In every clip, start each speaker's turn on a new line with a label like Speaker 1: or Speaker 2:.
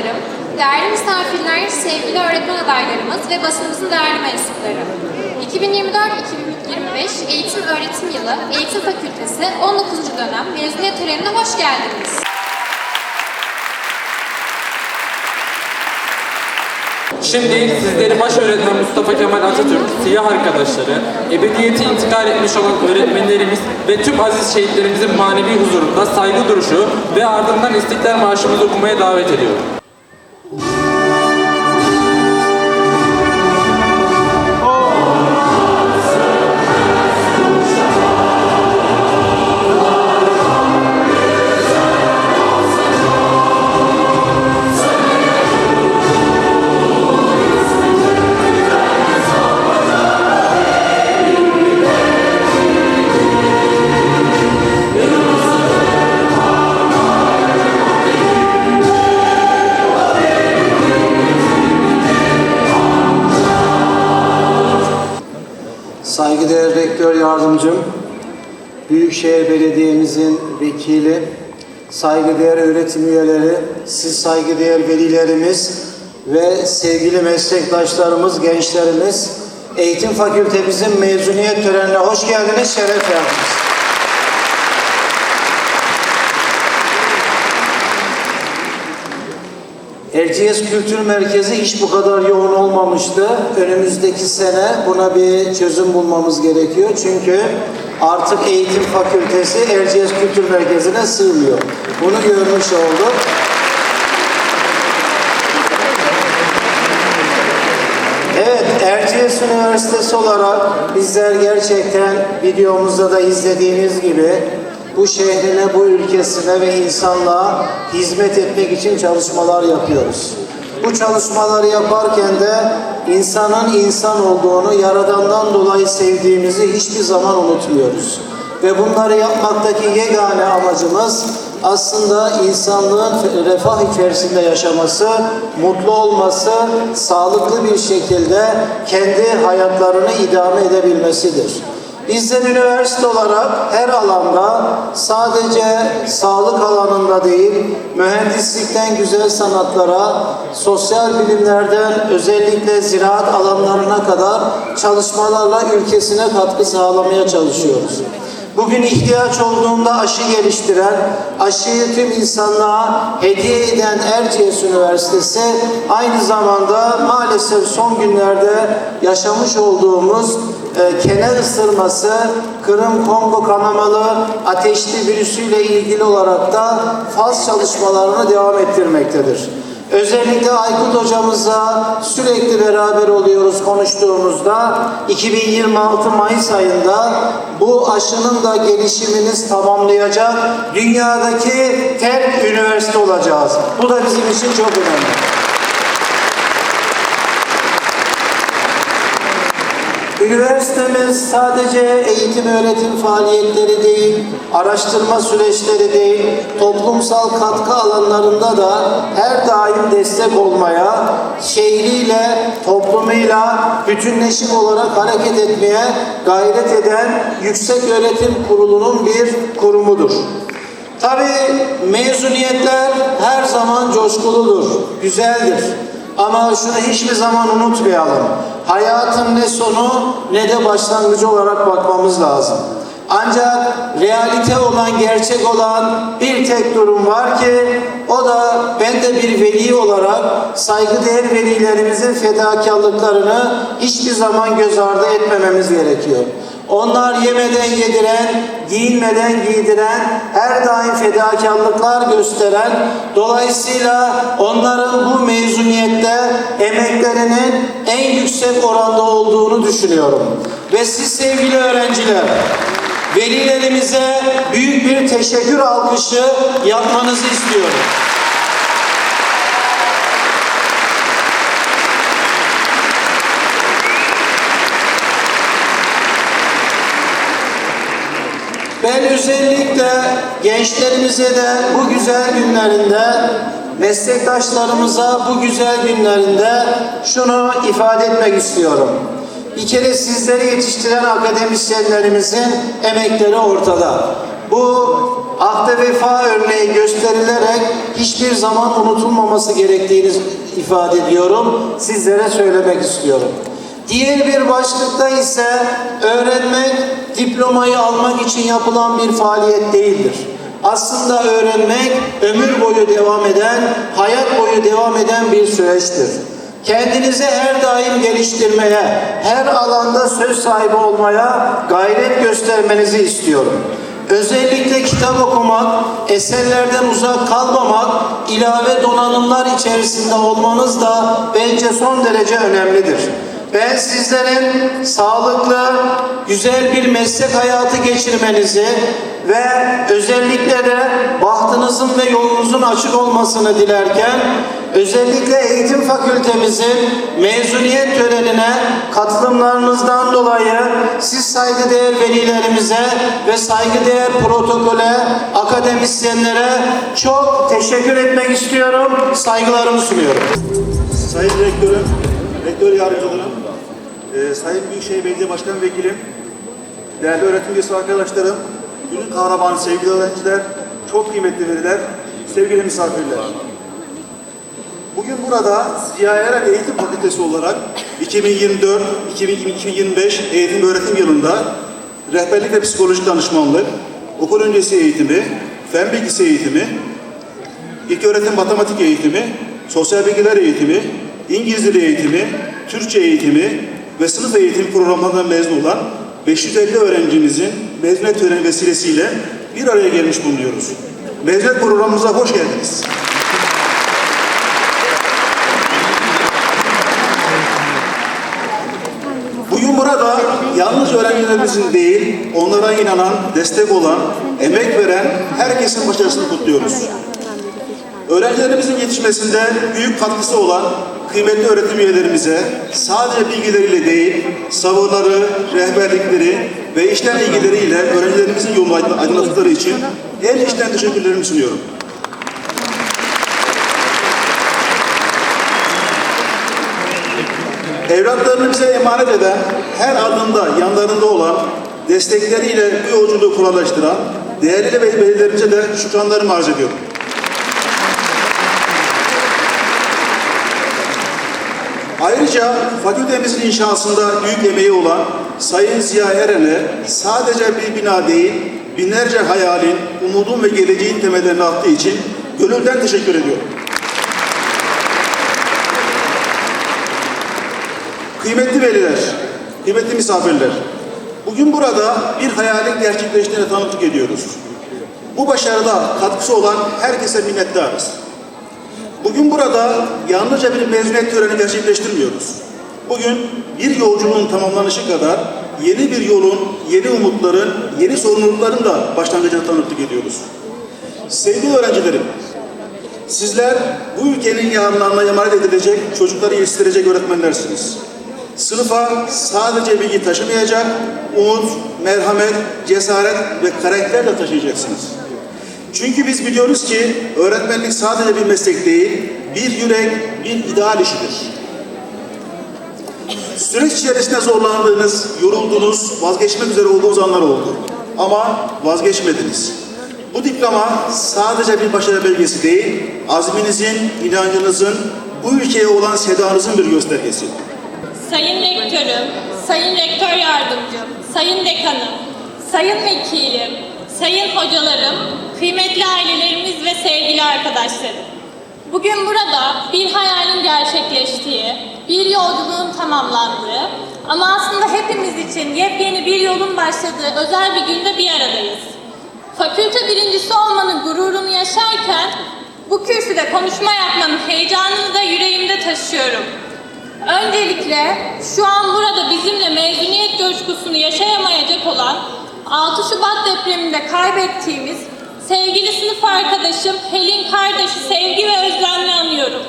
Speaker 1: hocalarım, değerli misafirler, sevgili öğretmen adaylarımız ve basınımızın değerli mensupları. 2024-2025 Eğitim Öğretim Yılı Eğitim Fakültesi 19. dönem mezuniyet törenine hoş geldiniz.
Speaker 2: Şimdi sizleri baş öğretmen Mustafa Kemal Atatürk, siyah arkadaşları, ebediyete intikal etmiş olan öğretmenlerimiz ve tüm aziz şehitlerimizin manevi huzurunda saygı duruşu ve ardından İstiklal Marşımızı okumaya davet ediyorum.
Speaker 3: Saygıdeğer Rektör Yardımcım, Büyükşehir Belediye'mizin vekili, saygıdeğer öğretim üyeleri, siz saygıdeğer velilerimiz ve sevgili meslektaşlarımız, gençlerimiz, Eğitim Fakültemizin mezuniyet törenine hoş geldiniz, şeref verdiniz. Erciyes Kültür Merkezi hiç bu kadar yoğun olmamıştı. Önümüzdeki sene buna bir çözüm bulmamız gerekiyor. Çünkü artık eğitim fakültesi Erciyes Kültür Merkezi'ne sığmıyor. Bunu görmüş olduk. Evet, Erciyes Üniversitesi olarak bizler gerçekten videomuzda da izlediğiniz gibi bu şehrine, bu ülkesine ve insanlığa hizmet etmek için çalışmalar yapıyoruz. Bu çalışmaları yaparken de insanın insan olduğunu, Yaradan'dan dolayı sevdiğimizi hiçbir zaman unutmuyoruz. Ve bunları yapmaktaki yegane amacımız aslında insanlığın refah içerisinde yaşaması, mutlu olması, sağlıklı bir şekilde kendi hayatlarını idame edebilmesidir. Bizler üniversite olarak her alanda sadece sağlık alanında değil, mühendislikten güzel sanatlara, sosyal bilimlerden özellikle ziraat alanlarına kadar çalışmalarla ülkesine katkı sağlamaya çalışıyoruz. Bugün ihtiyaç olduğunda aşı geliştiren, aşıyı tüm insanlığa hediye eden Erciyes Üniversitesi aynı zamanda maalesef son günlerde yaşamış olduğumuz e, kene ısırması, Kırım Kongo kanamalı ateşli virüsüyle ilgili olarak da faz çalışmalarını devam ettirmektedir. Özellikle Aykut hocamızla sürekli beraber oluyoruz konuştuğumuzda 2026 Mayıs ayında bu aşının da gelişiminiz tamamlayacak dünyadaki tek üniversite olacağız. Bu da bizim için çok önemli. Üniversitemiz sadece eğitim öğretim faaliyetleri değil, araştırma süreçleri değil, toplumsal katkı alanlarında da her daim destek olmaya, şehriyle, toplumuyla bütünleşik olarak hareket etmeye gayret eden Yüksek Öğretim Kurulu'nun bir kurumudur. Tabii mezuniyetler her zaman coşkuludur, güzeldir. Ama şunu hiçbir zaman unutmayalım. Hayatın ne sonu ne de başlangıcı olarak bakmamız lazım. Ancak realite olan, gerçek olan bir tek durum var ki o da ben de bir veli olarak saygıdeğer velilerimizin fedakarlıklarını hiçbir zaman göz ardı etmememiz gerekiyor. Onlar yemeden yediren, giyinmeden giydiren, her daim fedakarlıklar gösteren, dolayısıyla onların bu mezuniyette emeklerinin en yüksek oranda olduğunu düşünüyorum. Ve siz sevgili öğrenciler, velilerimize büyük bir teşekkür alkışı yapmanızı istiyorum. Ben özellikle gençlerimize de bu güzel günlerinde, meslektaşlarımıza bu güzel günlerinde şunu ifade etmek istiyorum. Bir kere sizleri yetiştiren akademisyenlerimizin emekleri ortada. Bu ahde vefa örneği gösterilerek hiçbir zaman unutulmaması gerektiğini ifade ediyorum. Sizlere söylemek istiyorum. Diğer bir başlıkta ise öğrenmek diplomayı almak için yapılan bir faaliyet değildir. Aslında öğrenmek ömür boyu devam eden, hayat boyu devam eden bir süreçtir. Kendinizi her daim geliştirmeye, her alanda söz sahibi olmaya gayret göstermenizi istiyorum. Özellikle kitap okumak, eserlerden uzak kalmamak, ilave donanımlar içerisinde olmanız da bence son derece önemlidir. Ben sizlerin sağlıklı, güzel bir meslek hayatı geçirmenizi ve özellikle de bahtınızın ve yolunuzun açık olmasını dilerken özellikle eğitim fakültemizin mezuniyet törenine katılımlarınızdan dolayı siz saygıdeğer velilerimize ve saygıdeğer protokole, akademisyenlere çok teşekkür etmek istiyorum. Saygılarımı sunuyorum.
Speaker 4: Sayın Rektörüm, Rektör Yardımcılarım, e, Sayın Büyükşehir Belediye Başkan Vekilim, değerli öğretim üyesi arkadaşlarım, günün kahramanı sevgili öğrenciler, çok kıymetli veliler, sevgili misafirler. Bugün burada Ziya Eren Eğitim Fakültesi olarak 2024-2025 eğitim öğretim yılında rehberlik ve psikolojik danışmanlık, okul öncesi eğitimi, fen bilgisi eğitimi, İlk öğretim matematik eğitimi, sosyal bilgiler eğitimi, İngiliz dili eğitimi, Türkçe eğitimi ve sınıf eğitim programlarından mezun olan 550 öğrencimizin mezuniyet töreni vesilesiyle bir araya gelmiş bulunuyoruz. Mezuniyet programımıza hoş geldiniz. Bugün burada yalnız öğrencilerimizin değil, onlara inanan, destek olan, emek veren herkesin başarısını kutluyoruz. Öğrencilerimizin yetişmesinde büyük katkısı olan kıymetli öğretim üyelerimize sadece bilgileriyle değil, sabırları, rehberlikleri ve işten ilgileriyle öğrencilerimizin yolunu aydınlattıkları için en içten teşekkürlerimi sunuyorum. Evlatlarını bize emanet eden, her adımda yanlarında olan, destekleriyle bu yolculuğu kolaylaştıran değerli velilerimize de şükranlarımı arz ediyorum. Ayrıca fakültemizin inşasında büyük emeği olan Sayın Ziya Eren'e sadece bir bina değil, binlerce hayalin, umudun ve geleceğin temellerini attığı için gönülden teşekkür ediyorum. Kıymetli veliler, kıymetli misafirler, bugün burada bir hayalin gerçekleştiğine tanıklık ediyoruz. Bu başarıda katkısı olan herkese minnettarız. Bugün burada yalnızca bir mezuniyet töreni gerçekleştirmiyoruz. Bugün bir yolculuğun tamamlanışı kadar yeni bir yolun, yeni umutların, yeni sorumlulukların da başlangıcına tanıklık ediyoruz. Sevgili öğrencilerim, sizler bu ülkenin yarınlarına emanet edilecek, çocukları yetiştirecek öğretmenlersiniz. Sınıfa sadece bilgi taşımayacak, umut, merhamet, cesaret ve karakter de taşıyacaksınız. Çünkü biz biliyoruz ki öğretmenlik sadece bir meslek değil, bir yürek, bir ideal işidir. Süreç içerisinde zorlandığınız, yoruldunuz, vazgeçmek üzere olduğunuz anlar oldu. Ama vazgeçmediniz. Bu diploma sadece bir başarı belgesi değil, azminizin, inancınızın, bu ülkeye olan sedanızın bir göstergesi.
Speaker 5: Sayın Rektörüm, Sayın Rektör Yardımcım, Sayın Dekanım, Sayın Vekilim, Sayın Hocalarım, kıymetli ailelerimiz ve sevgili arkadaşlarım. Bugün burada bir hayalin gerçekleştiği, bir yolculuğun tamamlandığı ama aslında hepimiz için yepyeni bir yolun başladığı özel bir günde bir aradayız. Fakülte birincisi olmanın gururunu yaşarken bu kürsüde konuşma yapmanın heyecanını da yüreğimde taşıyorum. Öncelikle şu an burada bizimle mezuniyet coşkusunu yaşayamayacak olan 6 Şubat depreminde kaybettiğimiz sevgili sınıf arkadaşım Helin kardeşi sevgi ve özlemle anıyorum.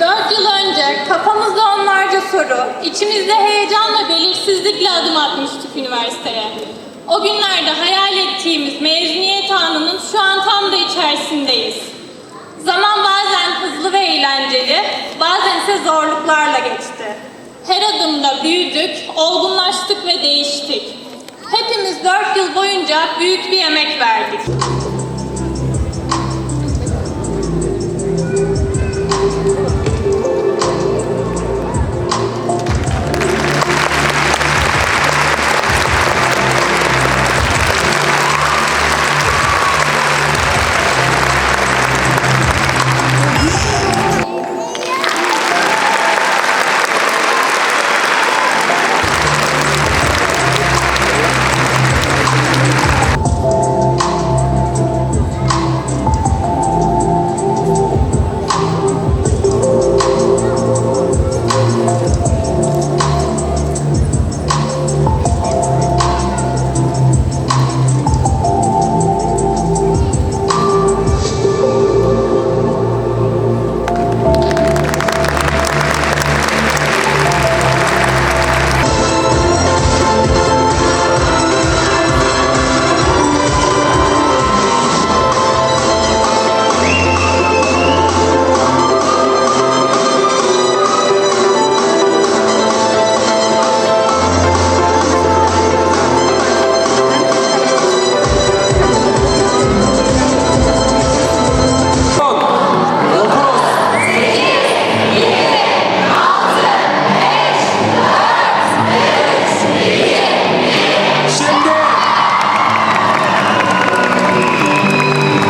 Speaker 5: Dört yıl önce kafamızda onlarca soru, içimizde heyecan ve belirsizlikle adım atmıştık üniversiteye. O günlerde hayal ettiğimiz mezuniyet anının şu an tam da içerisindeyiz. Zaman hızlı ve eğlenceli, bazen ise zorluklarla geçti. Her adımda büyüdük, olgunlaştık ve değiştik. Hepimiz dört yıl boyunca büyük bir emek verdik.